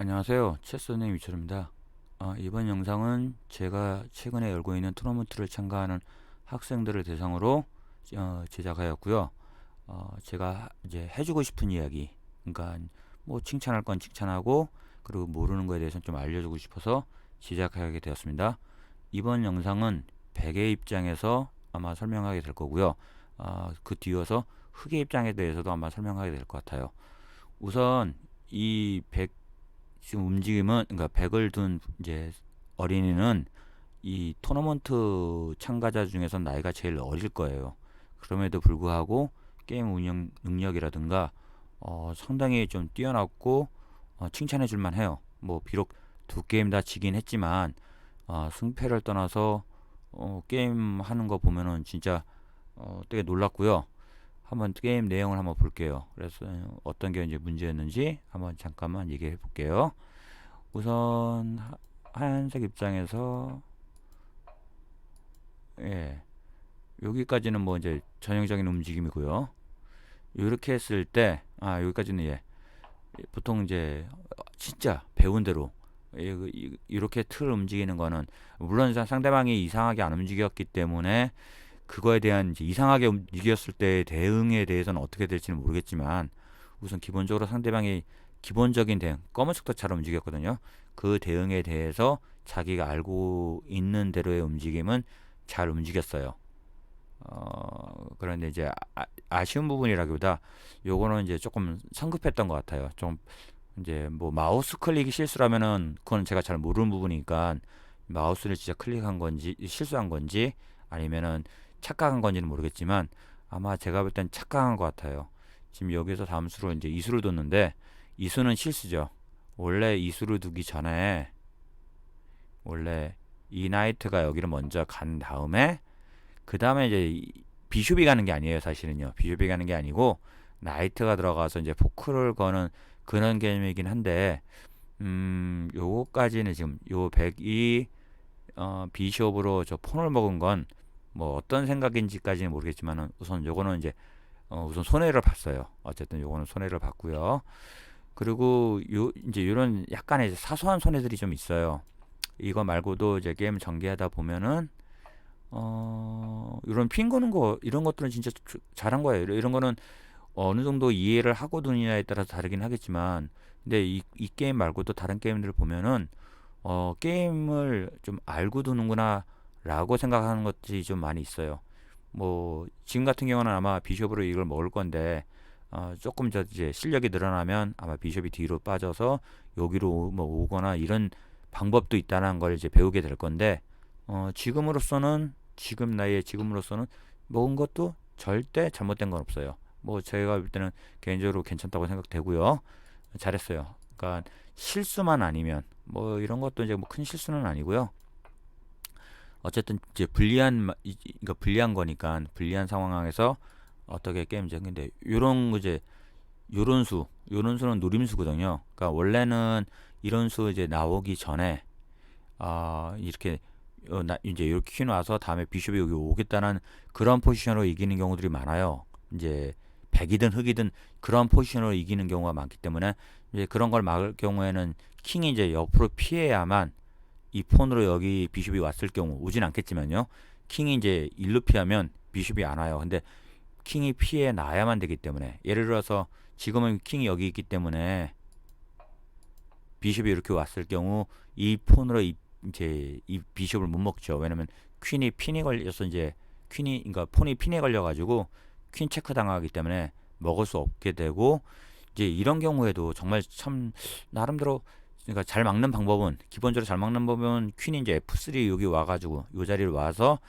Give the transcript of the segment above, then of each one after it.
안녕하세요. 체스선생 위철입니다. 어, 이번 영상은 제가 최근에 열고 있는 토너먼트를 참가하는 학생들을 대상으로 어, 제작하였고요. 어, 제가 이제 해주고 싶은 이야기, 그러니까 뭐 칭찬할 건 칭찬하고 그리고 모르는 거에 대해서는 좀 알려주고 싶어서 제작하게 되었습니다. 이번 영상은 백의 입장에서 아마 설명하게 될 거고요. 어, 그 뒤어서 흑의 입장에 대해서도 아마 설명하게 될 것 같아요. 우선 이 백 지금 움직임은 그러니까 100을 둔 이제 어린이는 이 토너먼트 참가자 중에서 나이가 제일 어릴 거예요. 그럼에도 불구하고 게임 운영 능력이라든가 어, 상당히 좀 뛰어났고 어, 칭찬해 줄 만 해요. 뭐 비록 두 게임 다 지긴 했지만 어, 승패를 떠나서 어, 게임 하는 거 보면은 진짜 어, 되게 놀랐고요. 한번 게임 내용을 한번 볼게요. 그래서 어떤 게 이제 문제였는지 한번 잠깐만 얘기해 볼게요. 우선 하- 하얀색 입장에서 예 여기까지는 뭐 이제 전형적인 움직임이고요. 이렇게 했을 때 아 여기까지는 예 보통 이제 진짜 배운 대로 이렇게 틀 움직이는 거는 물론 사- 상대방이 이상하게 안 움직였기 때문에 그거에 대한 이상하게 움직였을 때 대응에 대해서는 어떻게 될지는 모르겠지만 우선 기본적으로 상대방이 기본적인 대응 검은 척도 잘 움직였거든요. 그 대응에 대해서 자기가 알고 있는 대로의 움직임은 잘 움직였어요. 어, 그런데 이제 아, 아쉬운 부분이라기보다 요거는 이제 조금 성급했던 것 같아요. 좀 이제 뭐 마우스 클릭이 실수라면은 그건 제가 잘 모르는 부분이니까 마우스를 진짜 클릭한 건지 실수한 건지 아니면은 착각한 건지는 모르겠지만 아마 제가 볼 땐 착각한 것 같아요. 지금 여기서 다음 수로 이제 이수를 뒀는데 이수는 실수죠. 원래 이수를 두기 전에 원래 이 나이트가 여기를 먼저 간 다음에 그 다음에 이제 이- 비숍이 가는 게 아니에요 사실은요 비숍이 가는 게 아니고 나이트가 들어가서 이제 포크를 거는 그런 개념이긴 한데 음 요거까지는 지금 요 100이 어 비숍으로 저 폰을 먹은 건 뭐 어떤 생각인지까지는 모르겠지만은 우선 요거는 이제 어 우선 손해를 봤어요. 어쨌든 요거는 손해를 봤고요. 그리고 요 이제 요런 약간의 사소한 손해들이 좀 있어요. 이거 말고도 이제 게임 전개하다 보면은 어 이런 핀 거는 거 이런 것들은 진짜 조- 잘한 거예요. 이런 거는 어느 정도 이해를 하고 두느냐에 따라서 다르긴 하겠지만 근데 이, 이 게임 말고도 다른 게임들을 보면은 어 게임을 좀 알고 두는구나 라고 생각하는 것들이 좀 많이 있어요. 뭐 지금 같은 경우는 아마 비숍으로 이걸 먹을 건데 어 조금 저 이제 실력이 늘어나면 아마 비숍이 뒤로 빠져서 여기로 오- 뭐 오거나 이런 방법도 있다는 걸 이제 배우게 될 건데 어 지금으로서는 지금 나이에 지금으로서는 먹은 것도 절대 잘못된 건 없어요. 뭐 제가 볼 때는 개인적으로 괜찮다고 생각되고요. 잘했어요. 그러니까 실수만 아니면 뭐 이런 것도 이제 뭐 큰 실수는 아니고요. 어쨌든 이제 불리한 그러니까 불리한 거니까 불리한 상황에서 어떻게 게임 이제 근데 요런 거 이제 요런 수 요런 수는 노림수거든요. 그러니까 원래는 이런 수 이제 나오기 전에 아 이렇게 어, 나, 이제 이렇게 퀸 와서 다음에 비숍이 여기 오겠다는 그런 포지션으로 이기는 경우들이 많아요. 이제 백이든 흑이든 그런 포지션으로 이기는 경우가 많기 때문에 이제 그런 걸 막을 경우에는 킹이 이제 옆으로 피해야만 이 폰으로 여기 비숍이 왔을 경우 오진 않겠지만요. 킹이 이제 일로 피하면 비숍이 안 와요. 근데 킹이 피해 나야만 되기 때문에 예를 들어서 지금은 킹이 여기 있기 때문에 비숍이 이렇게 왔을 경우 이 폰으로 이, 이제 이 비숍을 못 먹죠. 왜냐면 퀸이 핀이 걸려서 이제 퀸이 그러니까 폰이 핀에 걸려 가지고 퀸 체크 당하기 때문에 먹을 수 없게 되고 이제 이런 경우에도 정말 참 나름대로 그러니까 잘 막는 방법은 기본적으로 잘 막는 방법은 퀸이 이제 F3 여기 와 가지고 요 자리를 와서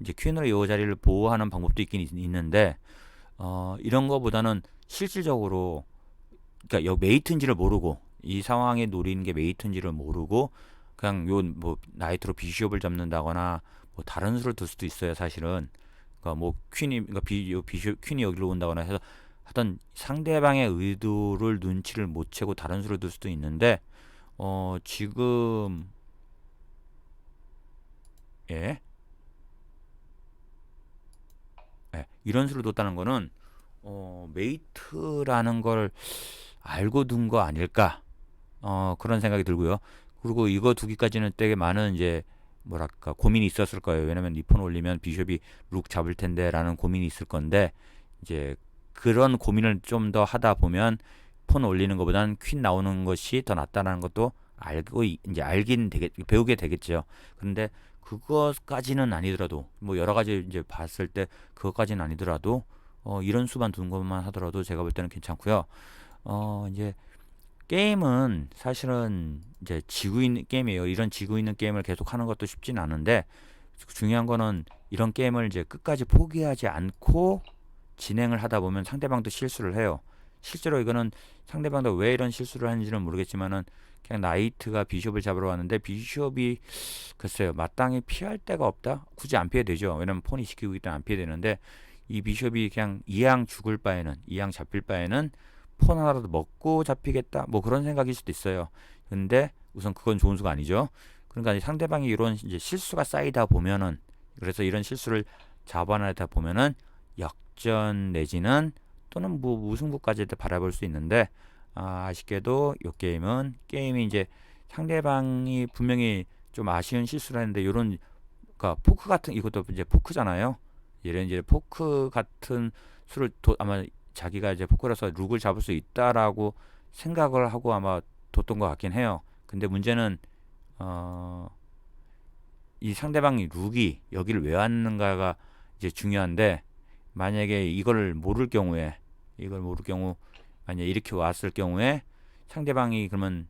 이제 퀸으로 요 자리를 보호하는 방법도 있긴 있, 있는데 어 이런 거보다는 실질적으로 그러니까 여 메이트인지를 모르고 이 상황에 노리는 게 메이트인지를 모르고 그냥 요 뭐 나이트로 비숍을 잡는다거나 뭐 다른 수를 둘 수도 있어요 사실은. 그러니까 뭐 퀸이 그러니까 비, 요 비숍 퀸이 여기로 온다거나 해서 하여튼 상대방의 의도를 눈치를 못 채고 다른 수를 둘 수도 있는데 어 지금 예, 예 이런 수를 뒀다는 거는 어 메이트라는 걸 알고 둔 거 아닐까 어, 그런 생각이 들고요. 그리고 이거 두 개까지는 되게 많은 이제 뭐랄까 고민이 있었을 거예요. 왜냐면 이폰 올리면 비숍이 룩 잡을 텐데라는 고민이 있을 건데 이제 그런 고민을 좀 더 하다 보면 폰 올리는 것보다는 퀸 나오는 것이 더 낫다는 것도 알고 이- 이제 알긴 되겠 배우게 되겠죠. 그런데 그것까지는 아니더라도 뭐 여러 가지 이제 봤을 때 그것까지는 아니더라도 어 이런 수만 두는 것만 하더라도 제가 볼 때는 괜찮고요. 어 이제 게임은 사실은 이제 지구 있는 게임이에요. 이런 지구 있는 게임을 계속 하는 것도 쉽진 않은데 중요한 거는 이런 게임을 이제 끝까지 포기하지 않고 진행을 하다 보면 상대방도 실수를 해요. 실제로 이거는 상대방도 왜 이런 실수를 하는지는 모르겠지만은 그냥 나이트가 비숍을 잡으러 왔는데 비숍이 글쎄요 마땅히 피할 데가 없다. 굳이 안 피해도 되죠. 왜냐면 폰이 있기 때문에 안 피해도 되는데 이 비숍이 그냥 이왕 죽을 바에는 이왕 잡힐 바에는 폰 하나라도 먹고 잡히겠다. 뭐 그런 생각일 수도 있어요. 근데 우선 그건 좋은 수가 아니죠. 그러니까 이 상대방이 이런 이제 실수가 쌓이다 보면은 그래서 이런 실수를 잡아내다 보면은 역전 내지는 또는 뭐 무승부까지도 바라볼 수 있는데 아, 아쉽게도 이 게임은 게임이 이제 상대방이 분명히 좀 아쉬운 실수를 했는데 이런 그러니까 포크 같은 이것도 이제 포크잖아요. 이런 이제 포크 같은 수를 도, 아마 자기가 이제 포크라서 룩을 잡을 수 있다라고 생각을 하고 아마 뒀던 것 같긴 해요. 근데 문제는 어, 이 상대방이 룩이 여기를 왜 왔는가가 이제 중요한데 만약에 이걸 모를 경우에 이걸 모를 경우 만약 이렇게 왔을 경우에 상대방이 그러면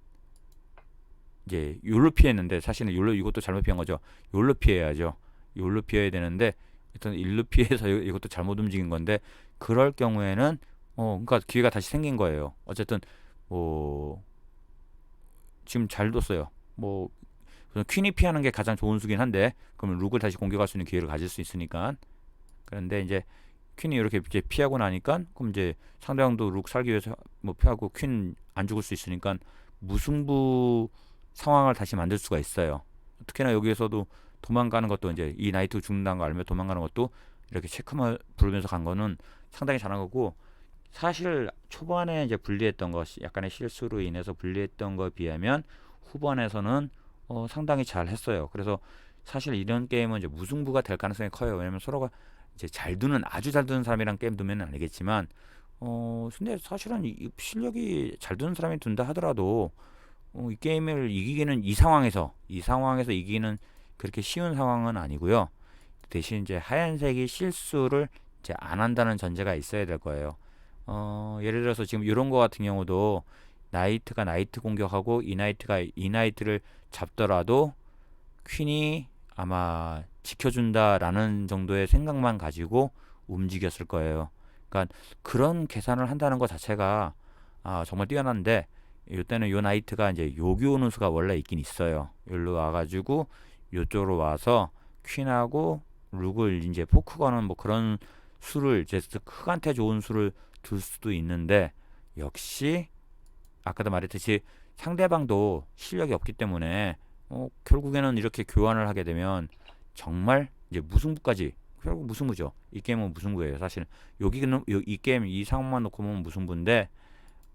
이제 요로 피했는데 사실은 요로 이것도 잘못 피한 거죠. 요로 피해야죠. 요로 피해야 되는데 일단 일로 피해서 이- 이것도 잘못 움직인 건데 그럴 경우에는 어 그러니까 기회가 다시 생긴 거예요. 어쨌든 뭐 지금 잘 뒀어요. 뭐 퀸이 피하는 게 가장 좋은 수긴 한데 그러면 룩을 다시 공격할 수 있는 기회를 가질 수 있으니까 그런데 이제 퀸이 이렇게 이제 피하고 나니까 그럼 이제 상대방도 룩 살기 위해서 뭐 피하고 퀸 안 죽을 수 있으니까 무승부 상황을 다시 만들 수가 있어요. 특히나 여기에서도 도망가는 것도 이제 이 나이트 죽는다는 거 알면 도망가는 것도 이렇게 체크만 부르면서 간 거는 상당히 잘한 거고 사실 초반에 이제 분리했던 것이 약간의 실수로 인해서 분리했던 거에 비하면 후반에서는 어, 상당히 잘 했어요. 그래서 사실 이런 게임은 이제 무승부가 될 가능성이 커요. 왜냐면 서로가 이제 잘 두는 아주 잘 두는 사람이랑 게임 두면 알겠지만 어 근데 사실은 이 실력이 잘 두는 사람이 둔다 하더라도 어, 이 게임을 이기기는 이 상황에서 이 상황에서 이기는 그렇게 쉬운 상황은 아니고요. 대신 이제 하얀색이 실수를 이제 안 한다는 전제가 있어야 될 거예요. 어, 예를 들어서 지금 이런 거 같은 경우도 나이트가 나이트 공격하고 이 나이트가 이 나이트를 잡더라도 퀸이 아마 지켜준다라는 정도의 생각만 가지고 움직였을 거예요. 그러니까 그런 계산을 한다는 것 자체가 아, 정말 뛰어난데 이때는 요 나이트가 이제 여기 오는 수가 원래 있긴 있어요. 여기로 와가지고 요쪽으로 와서 퀸하고 룩을 이제 포크 거는 뭐 그런 수를 이제 흑한테 좋은 수를 둘 수도 있는데 역시 아까도 말했듯이 상대방도 실력이 없기 때문에 어, 결국에는 이렇게 교환을 하게 되면 정말 이제 무승부까지 결국 무승부죠. 이 게임은 무승부예요. 사실 여기는 요- 이 게임 이 상황만 놓고 보면 무승부인데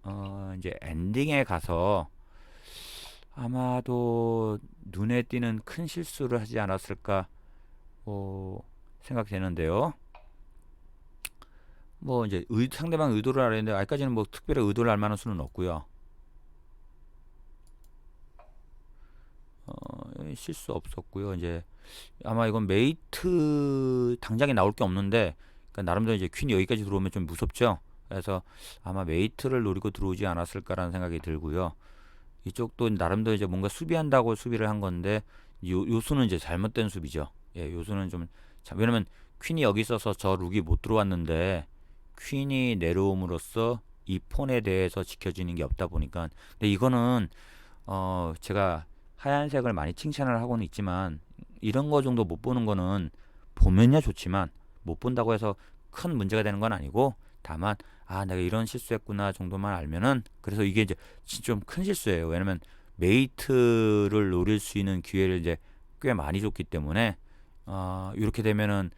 어, 이제 엔딩에 가서 아마도 눈에 띄는 큰 실수를 하지 않았을까 어, 생각되는데요. 뭐 이제 의, 상대방 의도를 알아야 되는데 아직까지는 뭐 특별히 의도를 알 만한 수는 없고요. 어, 실수 없었고요. 이제 아마 이건 메이트 당장에 나올 게 없는데 그러니까 나름대로 이제 퀸이 여기까지 들어오면 좀 무섭죠. 그래서 아마 메이트를 노리고 들어오지 않았을까라는 생각이 들고요. 이쪽도 나름대로 이제 뭔가 수비한다고 수비를 한 건데 요, 요수는 이제 잘못된 수비죠. 예, 요수는 좀 자, 왜냐면 퀸이 여기 있어서 저 룩이 못 들어왔는데 퀸이 내려옴으로써 이 폰에 대해서 지켜지는 게 없다 보니까 근데 이거는 어 제가 하얀색을 많이 칭찬을 하고는 있지만 이런 거 정도 못 보는 거는 보면야 좋지만 못 본다고 해서 큰 문제가 되는 건 아니고 다만 아 내가 이런 실수했구나 정도만 알면은 그래서 이게 이제 좀 큰 실수예요. 왜냐면 메이트를 노릴 수 있는 기회를 이제 꽤 많이 줬기 때문에 어 이렇게 되면은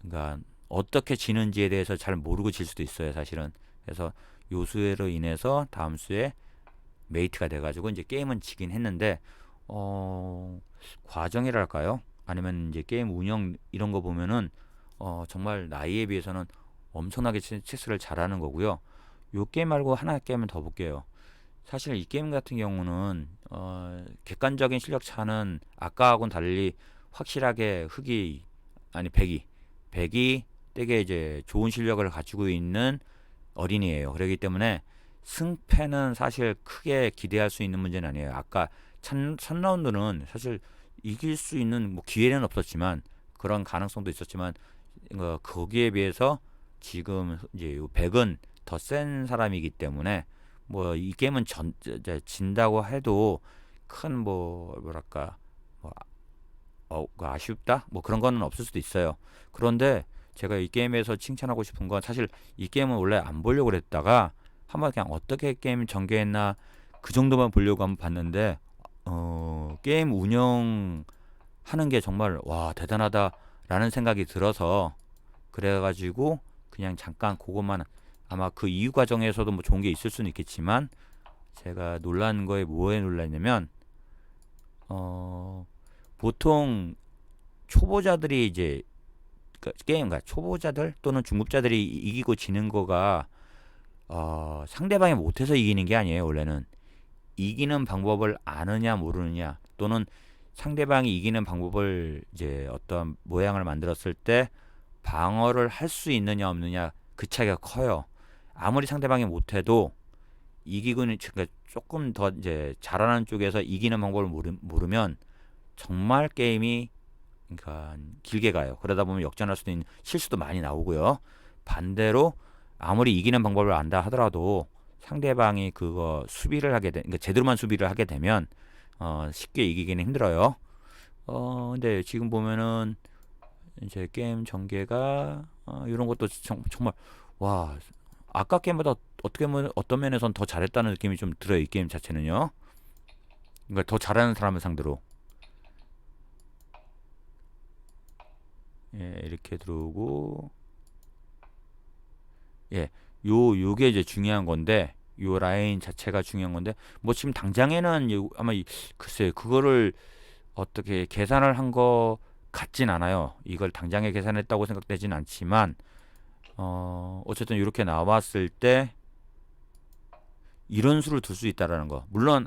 그러니까 어떻게 지는지에 대해서 잘 모르고 질 수도 있어요 사실은. 그래서 요 수로 인해서 다음 수에 메이트가 돼가지고 이제 게임은 지긴 했는데 어 과정이랄까요? 아니면 이제 게임 운영 이런 거 보면은 어 정말 나이에 비해서는 엄청나게 체- 체스를 잘하는 거고요. 요 게임 말고 하나 게임은 더 볼게요. 사실 이 게임 같은 경우는 어 객관적인 실력 차는 아까하고는 달리 확실하게 흑이 아니 백이 백이 되게 이제 좋은 실력을 가지고 있는 어린이에요. 그렇기 때문에 승패는 사실 크게 기대할 수 있는 문제는 아니에요. 아까 첫, 첫 라운드는 사실 이길 수 있는 뭐 기회는 없었지만 그런 가능성도 있었지만 어, 거기에 비해서 지금 이제 요 백은 더 센 사람이기 때문에 뭐 이 게임은 전 진다고 해도 큰 뭐 뭐랄까 뭐 어, 그 아쉽다 뭐 그런 거는 없을 수도 있어요. 그런데 제가 이 게임에서 칭찬하고 싶은 건 사실 이 게임은 원래 안 보려고 그랬다가 한번 그냥 어떻게 게임 전개했나 그 정도만 보려고 한번 봤는데 어 게임 운영하는 게 정말 와 대단하다라는 생각이 들어서 그래가지고 그냥 잠깐 그것만 아마 그 이후 과정에서도 뭐 좋은 게 있을 수는 있겠지만 제가 놀란 거에 뭐에 놀랐냐면 어 보통 초보자들이 이제 그 게임 그 초보자들 또는 중급자들이 이기고 지는 거가 어 상대방이 못해서 이기는 게 아니에요 원래는 이기는 방법을 아느냐 모르느냐 또는 상대방이 이기는 방법을 이제 어떤 모양을 만들었을 때 방어를 할 수 있느냐 없느냐 그 차이가 커요. 아무리 상대방이 못해도 이기고는 그러니까 조금 더 이제 잘하는 쪽에서 이기는 방법을 모르, 모르면 정말 게임이 그러니까 길게 가요. 그러다 보면 역전할 수도 있는 실수도 많이 나오고요. 반대로 아무리 이기는 방법을 안다 하더라도 상대방이 그거 수비를 하게 되, 그러니까 제대로만 수비를 하게 되면 어, 쉽게 이기기는 힘들어요. 어, 근데 지금 보면은 이제 게임 전개가 어, 이런 것도 정, 정말 와 아까 게임보다 어떻게 보면 어떤 면에선 더 잘했다는 느낌이 좀 들어요 이 게임 자체는요. 그러니까 더 잘하는 사람을 상대로 예 이렇게 들어오고 예 요 요게 이제 중요한 건데 요 라인 자체가 중요한 건데 뭐 지금 당장에는 요- 아마 이- 글쎄 그거를 어떻게 계산을 한 거 같진 않아요. 이걸 당장에 계산했다고 생각되진 않지만 어 어쨌든 이렇게 나왔을 때 이런 수를 둘 수 있다라는 거. 물론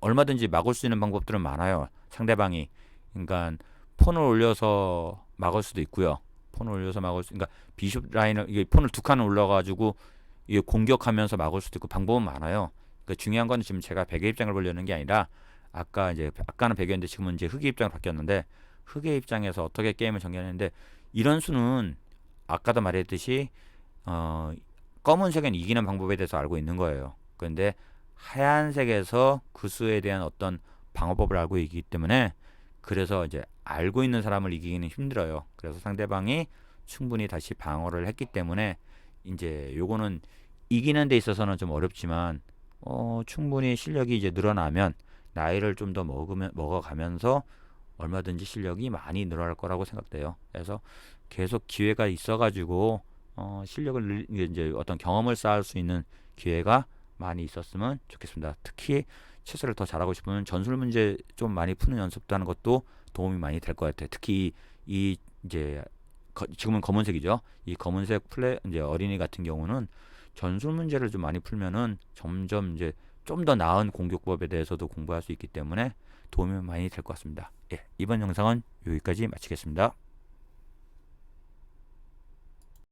얼마든지 막을 수 있는 방법들은 많아요. 상대방이 그러니까 폰을 올려서 막을 수도 있고요. 폰을 올려서 막을 수, 그러니까 비숍 라인을 이게 폰을 두 칸을 올려 가지고 이게 공격하면서 막을 수도 있고 방법은 많아요. 그러니까 중요한 건 지금 제가 백의 입장을 보려는 게 아니라 아까 이제 아까는 백이었는데 지금은 이제 흑의 입장으로 바뀌었는데 흑의 입장에서 어떻게 게임을 전개하는데 이런 수는 아까도 말했듯이 어 검은색은 이기는 방법에 대해서 알고 있는 거예요. 그런데 하얀색에서 그 수에 대한 어떤 방어법을 알고 있기 때문에 그래서 이제 알고 있는 사람을 이기기는 힘들어요. 그래서 상대방이 충분히 다시 방어를 했기 때문에 이제 요거는 이기는 데 있어서는 좀 어렵지만 어 충분히 실력이 이제 늘어나면 나이를 좀 더 먹으면 먹어가면서 얼마든지 실력이 많이 늘어날 거라고 생각돼요. 그래서 계속 기회가 있어가지고 어 실력을 늘- 이제 어떤 경험을 쌓을 수 있는 기회가 많이 있었으면 좋겠습니다. 특히 체스를 더 잘하고 싶으면 전술 문제 좀 많이 푸는 연습도 하는 것도 도움이 많이 될 것 같아요. 특히 이 이제 거- 지금은 검은색이죠. 이 검은색 플레 이제 어린이 같은 경우는 전술 문제를 좀 많이 풀면은 점점 이제 좀 더 나은 공격법에 대해서도 공부할 수 있기 때문에 도움이 많이 될 것 같습니다. 예, 이번 영상은 여기까지 마치겠습니다.